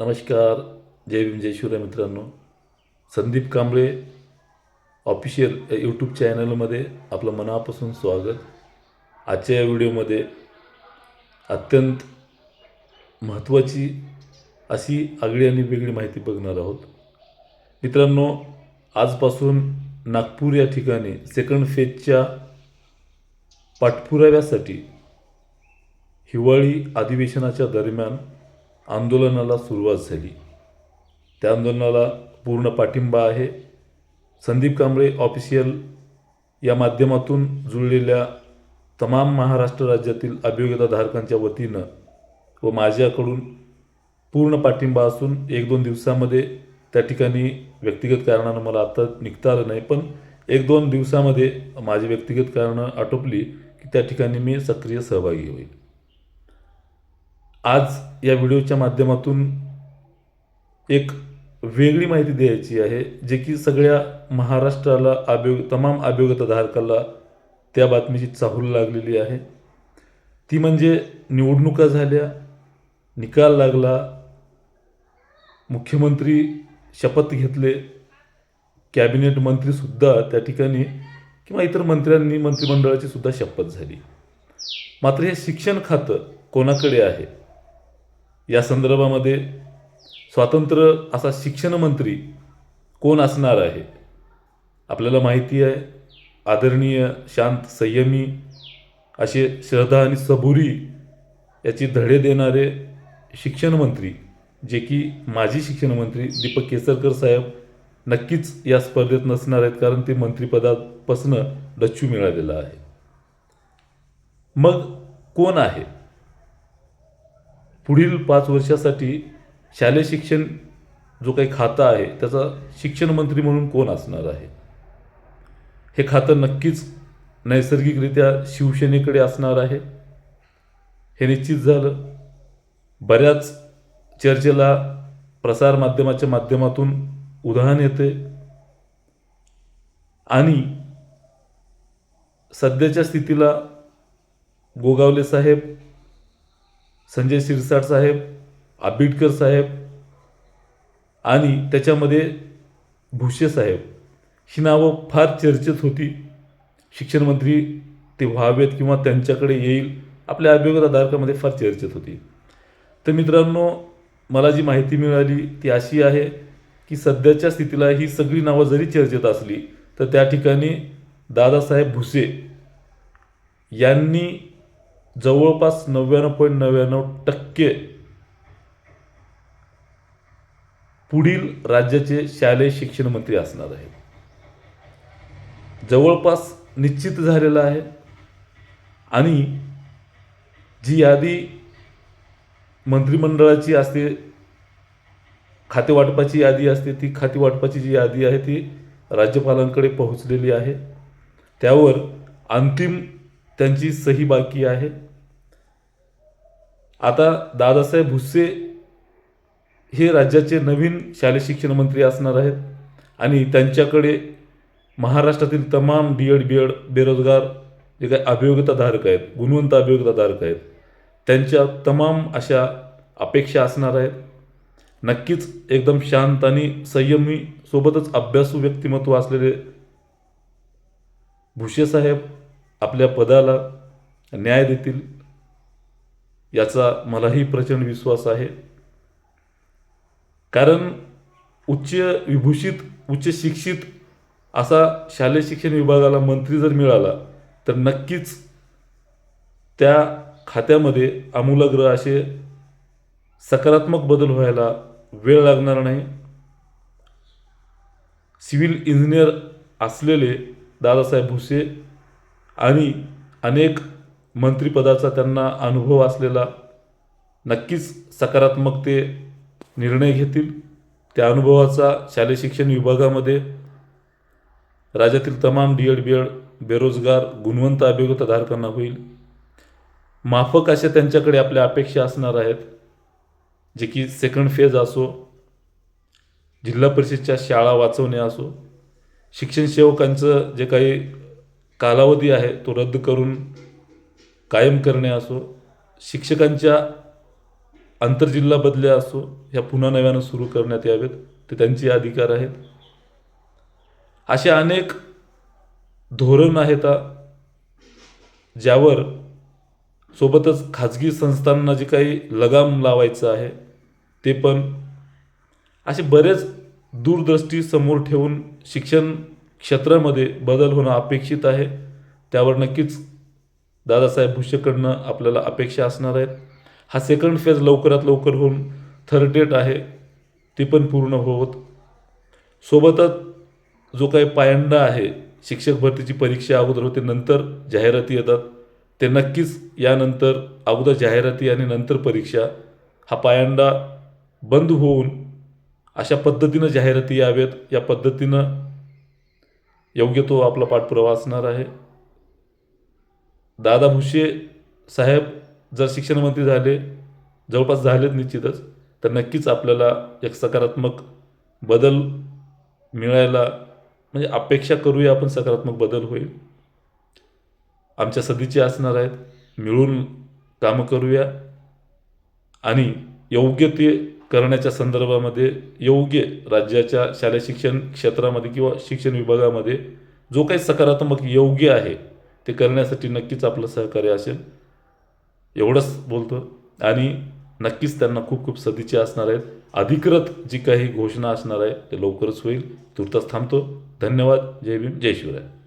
नमस्कार. जय भीम जय शिवराय मित्रांनो. संदीप कांबळे ऑफिशियल या यूट्यूब चॅनलमध्ये आपलं मनापासून स्वागत. आजच्या या व्हिडिओमध्ये अत्यंत महत्त्वाची अशी आगळी आणि वेगळी माहिती बघणार आहोत. मित्रांनो आजपासून नागपूर या ठिकाणी सेकंड फेजच्या पाठपुराव्यासाठी हिवाळी अधिवेशनाच्या दरम्यान आंदोलनाला सुरुवात झाली. त्या आंदोलनाला पूर्ण पाठिंबा आहे. संदीप कांबळे ऑफिशियल या माध्यमातून जुळलेल्या तमाम महाराष्ट्र राज्यातील अभियोगताधारकांच्या वतीनं व माझ्याकडून पूर्ण पाठिंबा असून एक दोन दिवसामध्ये त्या ठिकाणी व्यक्तिगत कारणानं मला आता निघता आलं नाही पण एक दोन दिवसामध्ये माझी व्यक्तिगत कारणं आटोपली की त्या ठिकाणी मी सक्रिय सहभागी होईल. आज या व्हिडिओच्या माध्यमातून एक वेगळी माहिती द्यायची आहे जे की सगळ्या महाराष्ट्राला अभियोग तमाम अभियोगताधारकाला त्या बातमीची चाहूल लागलेली आहे. ती म्हणजे निवडणुका झाल्या निकाल लागला मुख्यमंत्री शपथ घेतले कॅबिनेट मंत्रीसुद्धा त्या ठिकाणी किंवा इतर मंत्र्यांनी मंत्रिमंडळाची सुद्धा शपथ झाली. मात्र हे शिक्षण खातं कोणाकडे आहे? या संदर्भामध्ये स्वातंत्र्य असा शिक्षणमंत्री कोण असणार आहे? आपल्याला माहिती आहे आदरणीय शांत संयमी असे श्रद्धा आणि सबुरी याची धडे देणारे शिक्षणमंत्री जे की माजी शिक्षणमंत्री दीपक केसरकर साहेब नक्कीच या स्पर्धेत नसणार आहेत कारण ते मंत्रिपदापासनं डच्चू मिळालेलं आहे. मग कोण आहे? पुढील पाच वर्षासाठी शालेय शिक्षण जो काही खातं आहे त्याचा शिक्षण मंत्री म्हणून कोण असणार आहे? हे खातं नक्कीच नैसर्गिकरित्या शिवसेनेकडे असणार आहे. हे निश्चित झालं. बऱ्याच चर्चेला प्रसारमाध्यमाच्या माध्यमातून उदाहरण येते. आणि सध्याच्या स्थितीला गोगावले साहेब संजय शिरसाट साहेब आंबेडकर साहेब आणि त्याच्यामध्ये भुसे साहेब. ही नावं फार चर्चेत होती. शिक्षणमंत्री ते व्हावेत किंवा त्यांच्याकडे येईल आपल्या अभियोगताधारकामध्ये फार चर्चेत होती. तर मित्रांनो मला जी माहिती मिळाली ती अशी आहे की सध्याच्या स्थितीला ही सगळी नावं जरी चर्चेत असली तर त्या ठिकाणी दादासाहेब भुसे यांनी जवळपास नव्याण्णव पॉईंट नव्याण्णव टक्के पुढील राज्याचे शालेय शिक्षण मंत्री असणार आहेत. जवळपास निश्चित झालेलं आहे. आणि जी यादी मंत्रिमंडळाची असते खाते वाटपाची यादी असते ती खाते वाटपाची जी यादी आहे ती राज्यपालांकडे पोहोचलेली आहे. त्यावर अंतिम त्यांची सही बाकी आहे. आता दादासाहेब भुसे हे राज्याचे नवीन शालेय शिक्षण मंत्री असणार आहेत आणि त्यांच्याकडे महाराष्ट्रातील तमाम डी एड बी एड बेरोजगार जे काही अभियोगताधारक आहेत गुणवंत अभियोगताधारक आहेत त्यांच्या तमाम अशा अपेक्षा असणार आहेत. नक्कीच एकदम शांत आणि संयमी सोबतच अभ्यासू व्यक्तिमत्व असलेले भुसे साहेब आपल्या पदाला न्याय देतील. याचा मलाही प्रचंड विश्वास आहे. कारण उच्च विभूषित उच्च शिक्षित असा शालेय शिक्षण विभागाला मंत्री जर मिळाला तर नक्कीच त्या खात्यामध्ये आमूलाग्र असे सकारात्मक बदल व्हायला वेळ लागणार नाही. सिव्हिल इंजिनियर असलेले दादासाहेब भुसे आणि अनेक मंत्रिपदाचा त्यांना अनुभव असलेला नक्कीच सकारात्मक ते निर्णय घेतील. त्या अनुभवाचा शालेय शिक्षण विभागामध्ये राज्यातील तमाम डी एड बी एड बेरोजगार गुणवंत अभिगतधारकांना होईल. माफक अशा त्यांच्याकडे आपल्या अपेक्षा असणार आहेत जे की सेकंड फेज असो जिल्हा परिषदच्या शाळा वाचवणे असो शिक्षण सेवकांचं जे काही कालावधी आहे तो रद्द करून कायम करणे असो शिक्षकांच्या आंतरजिल्हा बदल्या असो ह्या पुन्हा नव्यानं सुरू करण्यात यावेत ते त्यांचे अधिकार आहेत. असे अनेक धोरण आहेत ज्यावर सोबतच खाजगी संस्थांना जे काही लगाम लावायचं आहे ते पण असे बरेच दूरदृष्टी समोर ठेवून शिक्षण क्षेत्रामध्ये बदल होणं अपेक्षित आहे. त्यावर नक्कीच दादासाहेब भुसेकडनं आपल्याला अपेक्षा असणार आहेत. हा सेकंड फेज लवकरात लवकर होऊन थर्ड डेट आहे. ती पण पूर्ण होत. सोबतच जो काही पायंडा आहे शिक्षक भरतीची परीक्षा अगोदर होते नंतर जाहिराती येतात. ते नक्कीच यानंतर अगोदर जाहिराती आणि नंतर परीक्षा. हा पायंडा बंद होऊन अशा पद्धतीनं जाहिराती याव्यात या पद्धतीनं योग्य तो आपला पाठपुरावा असणार आहे. दादा भुसे साहेब जर शिक्षणमंत्री झाले जवळपास झालेत निश्चितच तर नक्कीच आपल्याला एक सकारात्मक बदल मिळायला म्हणजे अपेक्षा करूया आपण सकारात्मक बदल होईल. आमच्या सदीचे असणार आहेत मिळून कामं करूया. आणि योग्य ते करण्याच्या संदर्भामध्ये योग्य राज्याच्या शालेय शिक्षण क्षेत्रामध्ये किंवा शिक्षण विभागामध्ये जो काही सकारात्मक योग्य आहे ते करण्यासाठी नक्कीच आपलं सहकार्य असेल. एवढंच बोलतो. आणि नक्कीच त्यांना खूप खूप सदिच्छा असणार आहेत. अधिकृत जी काही घोषणा असणार आहे ते लवकरच होईल. तुर्तास थांबतो. धन्यवाद. जय भीम. जय शिवराय.